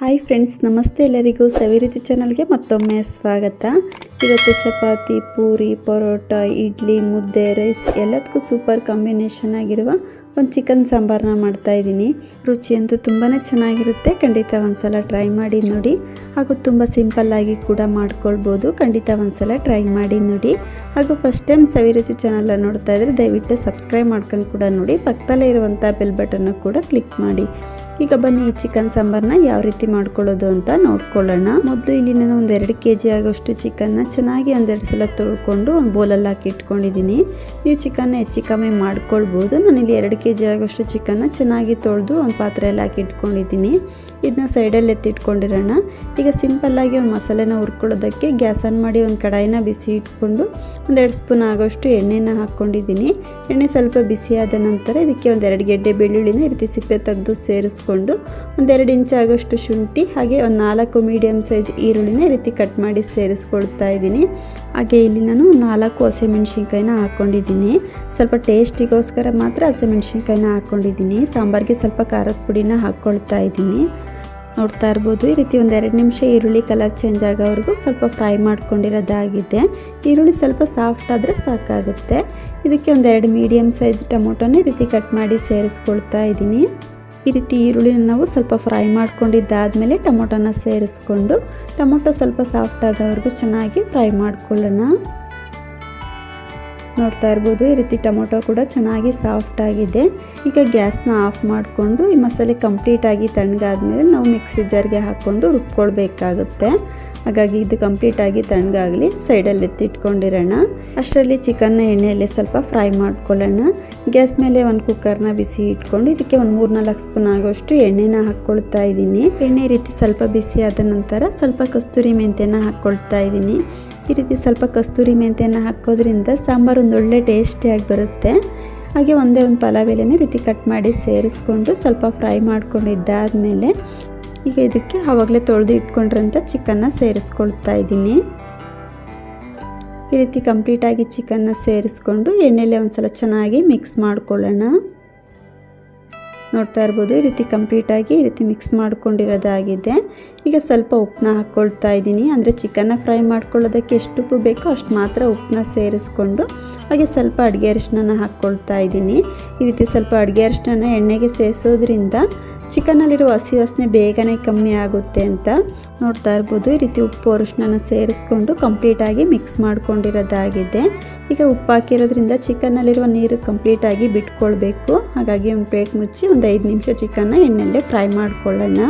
Hi friends ನಮಸ್ತೆ ಎಲ್ಲರಿಗೂ ಸವಿರುಚಿ ಚಾನಲ್ಗೆ ಮತ್ತೊಮ್ಮೆ ಸ್ವಾಗತ. ಇವತ್ತು ಚಪಾತಿ, ಪೂರಿ, ಪರೋಟ, ಇಡ್ಲಿ, ಮುದ್ದೆ ರೈಸ್ ಎಲ್ಲದಕ್ಕೂ ಸೂಪರ್ ಕಾಂಬಿನೇಷನ್ ಆಗಿರುವ ಒಂದು ಚಿಕನ್ ಸಾಂಬಾರನ್ನ ಮಾಡ್ತಾ ಇದ್ದೀನಿ. ರುಚಿ ಅಂತೂ ತುಂಬಾ ಚೆನ್ನಾಗಿರುತ್ತೆ. ಖಂಡಿತ ಒಂದ್ಸಲ ಟ್ರೈ ಮಾಡಿ ನೋಡಿ. ಹಾಗೂ ತುಂಬ ಸಿಂಪಲ್ಲಾಗಿ ಕೂಡ ಮಾಡ್ಕೊಳ್ಬೋದು. ಖಂಡಿತ ಒಂದ್ಸಲ ಟ್ರೈ ಮಾಡಿ ನೋಡಿ. ಹಾಗೂ ಫಸ್ಟ್ ಟೈಮ್ ಸವಿರುಚಿ ಚಾನಲ್ ನೋಡ್ತಾ ಇದ್ರೆ ದಯವಿಟ್ಟು ಸಬ್ಸ್ಕ್ರೈಬ್ ಮಾಡ್ಕೊಂಡು ಕೂಡ ನೋಡಿ. ಪಕ್ಕದಲ್ಲೇ ಇರುವಂಥ ಬೆಲ್ ಬಟನ್ನು ಕೂಡ ಕ್ಲಿಕ್ ಮಾಡಿ. ಈಗ ಬನ್ನಿ ಈ ಚಿಕನ್ ಸಾಂಬಾರ್ನ ಯಾವ ರೀತಿ ಮಾಡ್ಕೊಳ್ಳೋದು ಅಂತ ನೋಡ್ಕೊಳ್ಳೋಣ. ಮೊದಲು ಇಲ್ಲಿ ನಾನು ಒಂದು ಎರಡು ಕೆ ಜಿ ಆಗೋಷ್ಟು ಚಿಕನ್ನ ಚೆನ್ನಾಗಿ ಒಂದೆರಡು ಸಲ ತೊಳ್ಕೊಂಡು ಒಂದು ಬೌಲಲ್ಲಿ ಹಾಕಿ ಇಟ್ಕೊಂಡಿದ್ದೀನಿ. ನೀವು ಚಿಕನ್ನ ಹೆಚ್ಚು ಕಮ್ಮಿ ಮಾಡ್ಕೊಳ್ಬೋದು. ನಾನಿಲ್ಲಿ ಎರಡು ಕೆ ಜಿ ಆಗೋಷ್ಟು ಚಿಕನ್ನ ಚೆನ್ನಾಗಿ ತೊಳೆದು ಒಂದು ಪಾತ್ರೆಯಲ್ಲಿ ಹಾಕಿ ಇಟ್ಕೊಂಡಿದ್ದೀನಿ. ಇದನ್ನ ಸೈಡಲ್ಲಿ ಎತ್ತಿಟ್ಕೊಂಡಿರೋಣ. ಈಗ ಸಿಂಪಲ್ಲಾಗಿ ಒಂದು ಮಸಾಲೆನ ಹುರ್ಕೊಳ್ಳೋದಕ್ಕೆ ಗ್ಯಾಸ್ ಆನ್ ಮಾಡಿ ಒಂದು ಕಡಾಯಿನ ಬಿಸಿ ಇಟ್ಕೊಂಡು ಒಂದೆರಡು ಸ್ಪೂನ್ ಆಗೋಷ್ಟು ಎಣ್ಣೆನ ಹಾಕ್ಕೊಂಡಿದ್ದೀನಿ. ಎಣ್ಣೆ ಸ್ವಲ್ಪ ಬಿಸಿ ಆದ ನಂತರ ಇದಕ್ಕೆ ಒಂದೆರಡು ಗೆಡ್ಡೆ ಬೆಳ್ಳುಳ್ಳಿನ ರೀತಿ ಸಿಪ್ಪೆ ತೆಗೆದು ಸೇರಿಸ್ಕೊಂಡು ಒಂದೆರಡು ಇಂಚ್ ಆಗೋಷ್ಟು ಶುಂಠಿ, ಹಾಗೆ ಒಂದು ನಾಲ್ಕು ಮೀಡಿಯಮ್ ಸೈಜ್ ಈರುಳ್ಳಿನ ರೀತಿ ಕಟ್ ಮಾಡಿ ಸೇರಿಸ್ಕೊಳ್ತಾ ಇದ್ದೀನಿ. ಹಾಗೆ ಇಲ್ಲಿ ನಾನು ನಾಲ್ಕು ಹಸಿಮೆಣ್ಸಿನ್ಕಾಯಿನ ಹಾಕ್ಕೊಂಡಿದ್ದೀನಿ. ಸ್ವಲ್ಪ ಟೇಸ್ಟಿಗೋಸ್ಕರ ಮಾತ್ರ ಹಸಿಮೆಣ್ಸಿನ್ಕಾಯಿನ ಹಾಕ್ಕೊಂಡಿದ್ದೀನಿ. ಸಾಂಬಾರಿಗೆ ಸ್ವಲ್ಪ ಖಾರದ ಪುಡಿನ ಹಾಕ್ಕೊಳ್ತಾ ಇದ್ದೀನಿ. ನೋಡ್ತಾ ಇರ್ಬೋದು, ಈ ರೀತಿ ಒಂದು ಎರಡು ನಿಮಿಷ ಈರುಳ್ಳಿ ಕಲರ್ ಚೇಂಜ್ ಆಗೋವರೆಗೂ ಸ್ವಲ್ಪ ಫ್ರೈ ಮಾಡ್ಕೊಂಡಿರೋದಾಗಿದೆ. ಈರುಳ್ಳಿ ಸ್ವಲ್ಪ ಸಾಫ್ಟ್ ಆದರೆ ಸಾಕಾಗುತ್ತೆ. ಇದಕ್ಕೆ ಒಂದೆರಡು ಮೀಡಿಯಮ್ ಸೈಜ್ ಟೊಮೊಟೊನೇ ರೀತಿ ಕಟ್ ಮಾಡಿ ಸೇರಿಸ್ಕೊಳ್ತಾ ಇದ್ದೀನಿ. ಈ ರೀತಿ ಈರುಳ್ಳಿನ ನಾವು ಸ್ವಲ್ಪ ಫ್ರೈ ಮಾಡ್ಕೊಂಡಿದ್ದಾದಮೇಲೆ ಟೊಮೊಟೊನ ಸೇರಿಸ್ಕೊಂಡು ಟೊಮೊಟೊ ಸ್ವಲ್ಪ ಸಾಫ್ಟ್ ಆಗೋವರೆಗೂ ಚೆನ್ನಾಗಿ ಫ್ರೈ ಮಾಡ್ಕೊಳ್ಳೋಣ. ನೋಡ್ತಾ ಇರ್ಬೋದು, ಈ ರೀತಿ ಟೊಮೊಟೊ ಕೂಡ ಚೆನ್ನಾಗಿ ಸಾಫ್ಟ್ ಆಗಿದೆ. ಈಗ ಗ್ಯಾಸ್ನ ಆಫ್ ಮಾಡಿಕೊಂಡು ಈ ಮಸಾಲೆ ಕಂಪ್ಲೀಟಾಗಿ ತಣ್ಣಗಾದ್ಮೇಲೆ ನಾವು ಮಿಕ್ಸಿ ಜಾರ್ಗೆ ಹಾಕ್ಕೊಂಡು ರುಬ್ಕೊಳ್ಬೇಕಾಗುತ್ತೆ. ಹಾಗಾಗಿ ಇದು ಕಂಪ್ಲೀಟಾಗಿ ತಣ್ಣಗಾಗಲಿ ಸೈಡಲ್ಲಿ ಎತ್ತಿಟ್ಕೊಂಡಿರೋಣ. ಅಷ್ಟರಲ್ಲಿ ಚಿಕನ್ನ ಎಣ್ಣೆಯಲ್ಲಿ ಸ್ವಲ್ಪ ಫ್ರೈ ಮಾಡ್ಕೊಳ್ಳೋಣ. ಗ್ಯಾಸ್ ಮೇಲೆ ಒಂದು ಕುಕ್ಕರ್ನ ಬಿಸಿ ಇಟ್ಕೊಂಡು ಇದಕ್ಕೆ ಒಂದು ಮೂರು ನಾಲ್ಕು ಸ್ಪೂನ್ ಆಗೋಷ್ಟು ಎಣ್ಣೆನ ಹಾಕ್ಕೊಳ್ತಾ ಇದ್ದೀನಿ. ಎಣ್ಣೆ ರೀತಿ ಸ್ವಲ್ಪ ಬಿಸಿ ಆದ ನಂತರ ಸ್ವಲ್ಪ ಕಸ್ತೂರಿ ಮೆಂತ್ಯನ ಹಾಕ್ಕೊಳ್ತಾ ಇದ್ದೀನಿ. ಈ ರೀತಿ ಸ್ವಲ್ಪ ಕಸ್ತೂರಿ ಮೆಂತ್ಯನ ಹಾಕೋದ್ರಿಂದ ಸಾಂಬಾರು ಒಂದು ಟೇಸ್ಟಿಯಾಗಿ ಬರುತ್ತೆ. ಹಾಗೆ ಒಂದೇ ಒಂದು ಪಲಾವ್ ಎಲೆನೇ ರೀತಿ ಕಟ್ ಮಾಡಿ ಸೇರಿಸ್ಕೊಂಡು ಸ್ವಲ್ಪ ಫ್ರೈ ಮಾಡ್ಕೊಂಡಿದ್ದಾದಮೇಲೆ ಈಗ ಇದಕ್ಕೆ ಆವಾಗಲೇ ತೊಳೆದು ಇಟ್ಕೊಂಡಿರೋಂಥ ಚಿಕನ್ನ ಸೇರಿಸ್ಕೊಳ್ತಾ ಇದ್ದೀನಿ. ಈ ರೀತಿ ಕಂಪ್ಲೀಟಾಗಿ ಚಿಕನ್ನ ಸೇರಿಸ್ಕೊಂಡು ಎಣ್ಣೆಲೆ ಒಂದ್ಸಲ ಚೆನ್ನಾಗಿ ಮಿಕ್ಸ್ ಮಾಡ್ಕೊಳ್ಳೋಣ. ನೋಡ್ತಾ ಇರ್ಬೋದು, ಈ ರೀತಿ ಕಂಪ್ಲೀಟಾಗಿ ಈ ರೀತಿ ಮಿಕ್ಸ್ ಮಾಡ್ಕೊಂಡಿರೋದಾಗಿದೆ. ಈಗ ಸ್ವಲ್ಪ ಉಪ್ಪನ್ನ ಹಾಕ್ಕೊಳ್ತಾ ಇದ್ದೀನಿ. ಅಂದರೆ ಚಿಕನ್ನ ಫ್ರೈ ಮಾಡ್ಕೊಳ್ಳೋದಕ್ಕೆ ಎಷ್ಟು ಉಪ್ಪು ಬೇಕೋ ಅಷ್ಟು ಮಾತ್ರ ಉಪ್ಪನ್ನ ಸೇರಿಸ್ಕೊಂಡು ಹಾಗೆ ಸ್ವಲ್ಪ ಅಡುಗೆ ಅರಿಶಿನ ಹಾಕ್ಕೊಳ್ತಾ ಇದ್ದೀನಿ. ಈ ರೀತಿ ಸ್ವಲ್ಪ ಅಡುಗೆ ಅರಿಶಿನ ಎಣ್ಣೆಗೆ ಸೇರಿಸೋದ್ರಿಂದ ಚಿಕನ್ನಲ್ಲಿರೋ ಹಸಿ ವಾಸನೆ ಬೇಗನೆ ಕಮ್ಮಿ ಆಗುತ್ತೆ ಅಂತ ನೋಡ್ತಾ ಇರ್ಬೋದು. ಈ ರೀತಿ ಉಪ್ಪು ಅರಿಶಿನ ಸೇರಿಸ್ಕೊಂಡು ಕಂಪ್ಲೀಟಾಗಿ ಮಿಕ್ಸ್ ಮಾಡ್ಕೊಂಡಿರೋದಾಗಿದೆ. ಈಗ ಉಪ್ಪು ಹಾಕಿರೋದ್ರಿಂದ ಚಿಕನ್ನಲ್ಲಿರುವ ನೀರು ಕಂಪ್ಲೀಟಾಗಿ ಬಿಟ್ಕೊಳ್ಬೇಕು. ಹಾಗಾಗಿ ಒಂದು ಪ್ಲೇಟ್ ಮುಚ್ಚಿ ಒಂದು ಐದು ನಿಮಿಷ ಚಿಕನ್ನ ಎಣ್ಣೆಯಲ್ಲೇ ಫ್ರೈ ಮಾಡ್ಕೊಳ್ಳೋಣ.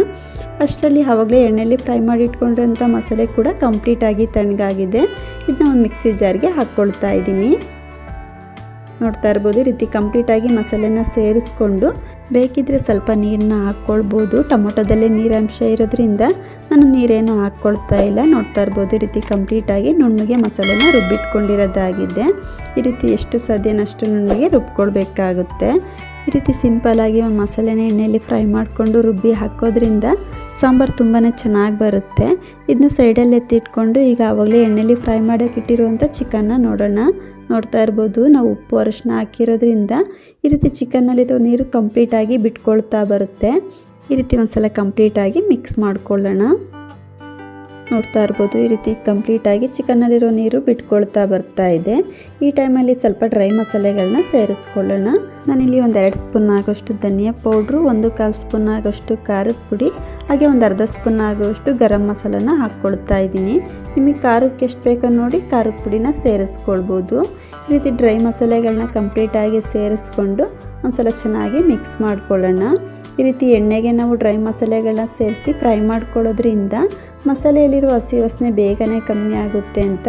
ಅಷ್ಟರಲ್ಲಿ ಆವಾಗಲೇ ಎಣ್ಣೆಯಲ್ಲಿ ಫ್ರೈ ಮಾಡಿ ಇಟ್ಕೊಂಡಿರೋಂಥ ಮಸಾಲೆ ಕೂಡ ಕಂಪ್ಲೀಟಾಗಿ ತಣ್ಣಗಾಗಿದೆ. ಇದನ್ನ ಒಂದು ಮಿಕ್ಸಿ ಜಾರ್ಗೆ ಹಾಕ್ಕೊಳ್ತಾ ಇದ್ದೀನಿ. ನೋಡ್ತಾ ಇರ್ಬೋದು. ಈ ರೀತಿ ಕಂಪ್ಲೀಟಾಗಿ ಮಸಾಲೆನ ಸೇರಿಸ್ಕೊಂಡು ಬೇಕಿದ್ರೆ ಸ್ವಲ್ಪ ನೀರನ್ನ ಹಾಕ್ಕೊಳ್ಬೋದು. ಟೊಮೊಟೊದಲ್ಲಿ ನೀರಾಂಶ ಇರೋದ್ರಿಂದ ನಾನು ನೀರೇನು ಹಾಕ್ಕೊಳ್ತಾ ಇಲ್ಲ. ನೋಡ್ತಾ ಇರ್ಬೋದು ಈ ರೀತಿ ಕಂಪ್ಲೀಟಾಗಿ ನುಣ್ಣಗೆ ಮಸಾಲೆನ ರುಬ್ಬಿಟ್ಕೊಂಡಿರೋದಾಗಿದೆ. ಈ ರೀತಿ ಎಷ್ಟು ಸಾಧ್ಯನಷ್ಟು ನುಣ್ಣಗೆ ರುಬ್ಕೊಳ್ಬೇಕಾಗುತ್ತೆ. ಈ ರೀತಿ ಸಿಂಪಲಾಗಿ ಒಂದು ಮಸಾಲೆನ ಎಣ್ಣೆಯಲ್ಲಿ ಫ್ರೈ ಮಾಡಿಕೊಂಡು ರುಬ್ಬಿ ಹಾಕೋದ್ರಿಂದ ಸಾಂಬಾರು ತುಂಬಾ ಚೆನ್ನಾಗಿ ಬರುತ್ತೆ. ಇದನ್ನ ಸೈಡಲ್ಲಿ ಎತ್ತಿಟ್ಕೊಂಡು ಈಗ ಆವಾಗಲೇ ಎಣ್ಣೆಯಲ್ಲಿ ಫ್ರೈ ಮಾಡೋಕೆ ಇಟ್ಟಿರುವಂಥ ಚಿಕನ್ನ ನೋಡೋಣ. ನೋಡ್ತಾ ಇರ್ಬೋದು, ನಾವು ಉಪ್ಪು ಅರಶಿನ ಹಾಕಿರೋದ್ರಿಂದ ಈ ರೀತಿ ಚಿಕನ್ನಲ್ಲಿರೋ ನೀರು ಕಂಪ್ಲೀಟಾಗಿ ಬಿಟ್ಕೊಳ್ತಾ ಬರುತ್ತೆ. ಈ ರೀತಿ ಒಂದು ಸಲ ಕಂಪ್ಲೀಟಾಗಿ ಮಿಕ್ಸ್ ಮಾಡ್ಕೊಳ್ಳೋಣ. ನೋಡ್ತಾ ಇರ್ಬೋದು. ಈ ರೀತಿ ಕಂಪ್ಲೀಟಾಗಿ ಚಿಕನ್ನಲ್ಲಿರೋ ನೀರು ಬಿಟ್ಕೊಳ್ತಾ ಬರ್ತಾ ಇದೆ. ಈ ಟೈಮಲ್ಲಿ ಸ್ವಲ್ಪ ಡ್ರೈ ಮಸಾಲೆಗಳನ್ನ ಸೇರಿಸ್ಕೊಳ್ಳೋಣ. ನಾನಿಲ್ಲಿ ಒಂದು ಎರಡು ಸ್ಪೂನ್ ಆಗೋಷ್ಟು ಧನಿಯಾ ಪೌಡ್ರು ಒಂದು ಕಾಲು ಸ್ಪೂನ್ ಆಗೋಷ್ಟು ಖಾರದ ಪುಡಿ, ಹಾಗೆ ಒಂದು ಅರ್ಧ ಸ್ಪೂನ್ ಆಗೋಷ್ಟು ಗರಂ ಮಸಾಲನ ಹಾಕ್ಕೊಳ್ತಾ ಇದ್ದೀನಿ. ನಿಮಗೆ ಖಾರಕ್ಕೆ ಎಷ್ಟು ಬೇಕೋ ನೋಡಿ ಖಾರದ ಪುಡಿನ ಸೇರಿಸ್ಕೊಳ್ಬೋದು. ಈ ರೀತಿ ಡ್ರೈ ಮಸಾಲೆಗಳನ್ನ ಕಂಪ್ಲೀಟಾಗಿ ಸೇರಿಸ್ಕೊಂಡು ಒಂದ್ಸಲ ಚೆನ್ನಾಗಿ ಮಿಕ್ಸ್ ಮಾಡ್ಕೊಳ್ಳೋಣ. ಈ ರೀತಿ ಎಣ್ಣೆಗೆ ನಾವು ಡ್ರೈ ಮಸಾಲೆಗಳನ್ನ ಸೇರಿಸಿ ಫ್ರೈ ಮಾಡ್ಕೊಳ್ಳೋದ್ರಿಂದ ಮಸಾಲೆಯಲ್ಲಿರುವ ಹಸಿ ವಾಸನೆ ಬೇಗನೆ ಕಮ್ಮಿ ಆಗುತ್ತೆ ಅಂತ.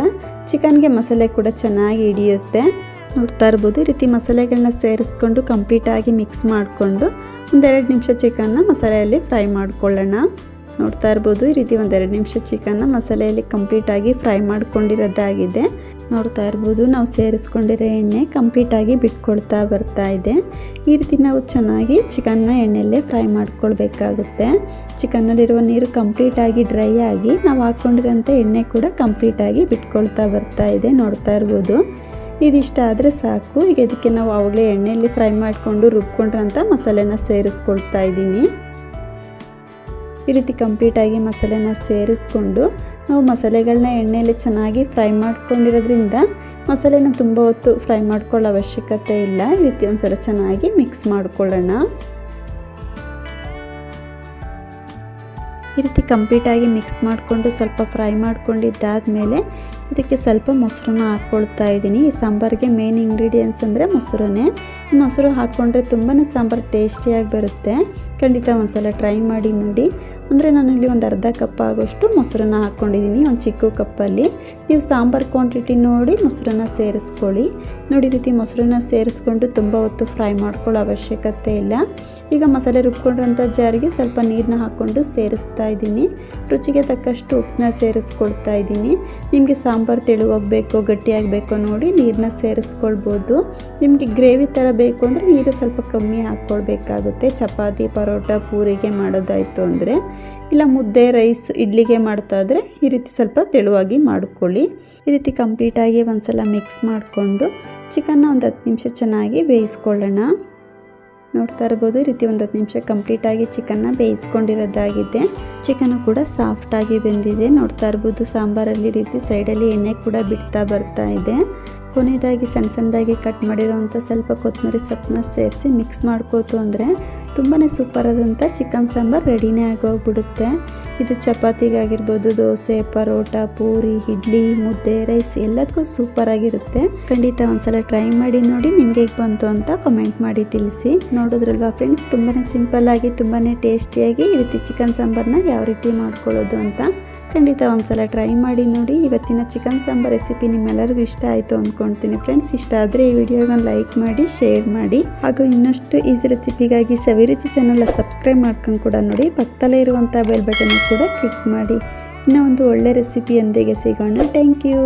ಚಿಕನ್ಗೆ ಮಸಾಲೆ ಕೂಡ ಚೆನ್ನಾಗಿ ಹಿಡಿಯುತ್ತೆ. ನೋಡ್ತಾ ಇರ್ಬೋದು, ಈ ರೀತಿ ಮಸಾಲೆಗಳನ್ನ ಸೇರಿಸ್ಕೊಂಡು ಕಂಪ್ಲೀಟಾಗಿ ಮಿಕ್ಸ್ ಮಾಡಿಕೊಂಡು ಒಂದೆರಡು ನಿಮಿಷ ಚಿಕನ್ನ ಮಸಾಲೆಯಲ್ಲಿ ಫ್ರೈ ಮಾಡ್ಕೊಳ್ಳೋಣ. ನೋಡ್ತಾ ಇರ್ಬೋದು, ಈ ರೀತಿ ಒಂದೆರಡು ನಿಮಿಷ ಚಿಕನ್ನ ಮಸಾಲೆಯಲ್ಲಿ ಕಂಪ್ಲೀಟಾಗಿ ಫ್ರೈ ಮಾಡ್ಕೊಂಡಿರೋದಾಗಿದೆ. ನೋಡ್ತಾ ಇರ್ಬೋದು. ನಾವು ಸೇರಿಸ್ಕೊಂಡಿರೋ ಎಣ್ಣೆ ಕಂಪ್ಲೀಟಾಗಿ ಬಿಟ್ಕೊಳ್ತಾ ಬರ್ತಾ ಇದೆ. ಈ ರೀತಿ ನಾವು ಚೆನ್ನಾಗಿ ಚಿಕನ್ನ ಎಣ್ಣೆಯಲ್ಲೇ ಫ್ರೈ ಮಾಡ್ಕೊಳ್ಬೇಕಾಗುತ್ತೆ. ಚಿಕನ್ನಲ್ಲಿರುವ ನೀರು ಕಂಪ್ಲೀಟಾಗಿ ಡ್ರೈ ಆಗಿ ನಾವು ಹಾಕ್ಕೊಂಡಿರೋಂಥ ಎಣ್ಣೆ ಕೂಡ ಕಂಪ್ಲೀಟಾಗಿ ಬಿಟ್ಕೊಳ್ತಾ ಬರ್ತಾ ಇದೆ ನೋಡ್ತಾ ಇರ್ಬೋದು. ಇದಿಷ್ಟ ಆದರೆ ಸಾಕು. ಈಗ ಇದಕ್ಕೆ ನಾವು ಆವಾಗಲೇ ಎಣ್ಣೆಯಲ್ಲಿ ಫ್ರೈ ಮಾಡಿಕೊಂಡು ರುಬ್ಕೊಂಡ್ರಂಥ ಮಸಾಲೆನ ಸೇರಿಸ್ಕೊಳ್ತಾ ಇದ್ದೀನಿ. ಈ ರೀತಿ ಕಂಪ್ಲೀಟಾಗಿ ಮಸಾಲೆನ ಸೇರಿಸ್ಕೊಂಡು ನಾವು ಮಸಾಲೆಗಳನ್ನ ಎಣ್ಣೆಯಲ್ಲಿ ಚೆನ್ನಾಗಿ ಫ್ರೈ ಮಾಡ್ಕೊಂಡಿರೋದ್ರಿಂದ ಮಸಾಲೆನ ತುಂಬ ಹೊತ್ತು ಫ್ರೈ ಮಾಡ್ಕೊಳ್ಳೋ ಅವಶ್ಯಕತೆ ಇಲ್ಲ. ಈ ರೀತಿ ಒಂದ್ಸಲ ಚೆನ್ನಾಗಿ ಮಿಕ್ಸ್ ಮಾಡ್ಕೊಳ್ಳೋಣ. ಈ ರೀತಿ ಕಂಪ್ಲೀಟಾಗಿ ಮಿಕ್ಸ್ ಮಾಡಿಕೊಂಡು ಸ್ವಲ್ಪ ಫ್ರೈ ಮಾಡ್ಕೊಂಡಿದ್ದಾದಮೇಲೆ ಇದಕ್ಕೆ ಸ್ವಲ್ಪ ಮೊಸರನ್ನ ಹಾಕ್ಕೊಳ್ತಾ ಇದ್ದೀನಿ. ಈ ಸಾಂಬಾರಿಗೆ ಮೇನ್ ಇಂಗ್ರೀಡಿಯೆಂಟ್ಸ್ ಅಂದರೆ ಮೊಸರನ್ನೇ. ಮೊಸರು ಹಾಕ್ಕೊಂಡ್ರೆ ತುಂಬಾ ಸಾಂಬಾರು ಟೇಸ್ಟಿಯಾಗಿ ಬರುತ್ತೆ. ಖಂಡಿತ ಒಂದ್ಸಲ ಟ್ರೈ ಮಾಡಿ ನೋಡಿ. ಅಂದರೆ ನಾನಿಲ್ಲಿ ಒಂದು ಅರ್ಧ ಕಪ್ ಆಗೋಷ್ಟು ಮೊಸರನ್ನ ಹಾಕ್ಕೊಂಡಿದ್ದೀನಿ, ಒಂದು ಚಿಕ್ಕ ಕಪ್ಪಲ್ಲಿ. ನೀವು ಸಾಂಬಾರು ಕ್ವಾಂಟಿಟಿ ನೋಡಿ ಮೊಸರನ್ನ ಸೇರಿಸ್ಕೊಳ್ಳಿ. ನೋಡಿ ರೀತಿ ಮೊಸರನ್ನ ಸೇರಿಸ್ಕೊಂಡು ತುಂಬ ಹೊತ್ತು ಫ್ರೈ ಮಾಡ್ಕೊಳ್ಳೋ ಅವಶ್ಯಕತೆ ಇಲ್ಲ. ಈಗ ಮಸಾಲೆ ರುಬ್ಕೊಂಡಿರೋಂಥ ಜಾರಿಗೆ ಸ್ವಲ್ಪ ನೀರನ್ನ ಹಾಕ್ಕೊಂಡು ಸೇರಿಸ್ತಾ ಇದ್ದೀನಿ. ರುಚಿಗೆ ತಕ್ಕಷ್ಟು ಉಪ್ಪನ್ನ ಸೇರಿಸ್ಕೊಳ್ತಾ ಇದ್ದೀನಿ. ನಿಮಗೆ ಸಾಂಬಾರು ತೆಳುವಾಗಬೇಕು, ಗಟ್ಟಿಯಾಗಬೇಕು ನೋಡಿ ನೀರನ್ನ ಸೇರಿಸ್ಕೊಳ್ಬೋದು. ನಿಮಗೆ ಗ್ರೇವಿ ಥರ ಬೇಕು ಅಂದರೆ ನೀರು ಸ್ವಲ್ಪ ಕಮ್ಮಿ ಹಾಕ್ಕೊಳ್ಬೇಕಾಗುತ್ತೆ. ಚಪಾತಿ, ಪರೋಟ, ಪೂರಿಗೆ ಮಾಡೋದಾಯಿತು ಅಂದರೆ. ಇಲ್ಲ ಮುದ್ದೆ, ರೈಸ್, ಇಡ್ಲಿಗೆ ಮಾಡ್ತಾ ಇದ್ರೆ ಈ ರೀತಿ ಸ್ವಲ್ಪ ತೆಳುವಾಗಿ ಮಾಡ್ಕೊಳ್ಳಿ. ಈ ರೀತಿ ಕಂಪ್ಲೀಟಾಗಿ ಒಂದು ಸಲ ಮಿಕ್ಸ್ ಮಾಡಿಕೊಂಡು ಚಿಕನ್ನ ಒಂದು ಹತ್ತು ನಿಮಿಷ ಚೆನ್ನಾಗಿ ಬೇಯಿಸ್ಕೊಳ್ಳೋಣ. ನೋಡ್ತಾ ಇರ್ಬೋದು. ಈ ರೀತಿ ಒಂದು ಹತ್ತು ನಿಮಿಷ ಕಂಪ್ಲೀಟ್ ಆಗಿ ಚಿಕನ್ನ ಬೇಯಿಸ್ಕೊಂಡಿರೋದಾಗಿದೆ. ಚಿಕನ್ನು ಕೂಡ ಸಾಫ್ಟಾಗಿ ಬೆಂದಿದೆ. ನೋಡ್ತಾ ಇರ್ಬೋದು ಸಾಂಬಾರಲ್ಲಿ ರೀತಿ ಸೈಡಲ್ಲಿ ಎಣ್ಣೆ ಕೂಡ ಬಿಡ್ತಾ ಬರ್ತಾ ಇದೆ. ಕೊನೆಯದಾಗಿ ಸಣ್ಣ ಸಣ್ಣದಾಗಿ ಕಟ್ ಮಾಡಿರೋವಂಥ ಸ್ವಲ್ಪ ಕೊತ್ತಂಬರಿ ಸೊಪ್ಪನ್ನ ಸೇರಿಸಿ ಮಿಕ್ಸ್ ಮಾಡ್ಕೋತು ಅಂದರೆ ತುಂಬಾ ಸೂಪರಾದಂಥ ಚಿಕನ್ ಸಾಂಬಾರು ರೆಡಿನೇ ಆಗೋಗ್ಬಿಡುತ್ತೆ. ಇದು ಚಪಾತಿಗಾಗಿರ್ಬೋದು, ದೋಸೆ, ಪರೋಟ, ಪೂರಿ, ಇಡ್ಲಿ, ಮುದ್ದೆ, ರೈಸ್ ಎಲ್ಲದಕ್ಕೂ ಸೂಪರಾಗಿರುತ್ತೆ. ಖಂಡಿತ ಒಂದ್ಸಲ ಟ್ರೈ ಮಾಡಿ ನೋಡಿ, ನಿಮಗೆ ಹೇಗೆ ಬಂತು ಅಂತ ಕಮೆಂಟ್ ಮಾಡಿ ತಿಳಿಸಿ. ನೋಡೋದ್ರಲ್ವಾ ಫ್ರೆಂಡ್ಸ್ ತುಂಬಾ ಸಿಂಪಲ್ ಆಗಿ ತುಂಬಾ ಟೇಸ್ಟಿಯಾಗಿ ಈ ರೀತಿ ಚಿಕನ್ ಸಾಂಬಾರನ್ನ ಯಾವ ರೀತಿ ಮಾಡ್ಕೊಳ್ಳೋದು ಅಂತ. ಖಂಡಿತ ಒಂದ್ಸಲ ಟ್ರೈ ಮಾಡಿ ನೋಡಿ. ಇವತ್ತಿನ ಚಿಕನ್ ಸಾಂಬಾರ್ ರೆಸಿಪಿ ನಿಮ್ಮೆಲ್ಲರಿಗೂ ಇಷ್ಟ ಆಯಿತು ಅಂದ್ಕೊಳ್ತೀನಿ ಫ್ರೆಂಡ್ಸ್ ಇಷ್ಟ ಆದರೆ ಈ ವಿಡಿಯೋಗೊಂದು ಲೈಕ್ ಮಾಡಿ ಶೇರ್ ಮಾಡಿ. ಹಾಗೂ ಇನ್ನಷ್ಟು ಈಸಿ ರೆಸಿಪಿಗಾಗಿ ಸವಿರುಚಿ ಚಾನಲ್ನ ಸಬ್ಸ್ಕ್ರೈಬ್ ಮಾಡ್ಕೊಂಡು ಕೂಡ ನೋಡಿ. ಪಕ್ಕದಲ್ಲೇ ಇರುವಂಥ ಬೆಲ್ ಬಟನ್ ಕೂಡ ಕ್ಲಿಕ್ ಮಾಡಿ. ಇನ್ನೂ ಒಂದು ಒಳ್ಳೆ ರೆಸಿಪಿಯೊಂದಿಗೆ ಸಿಗೋಣ. Thank you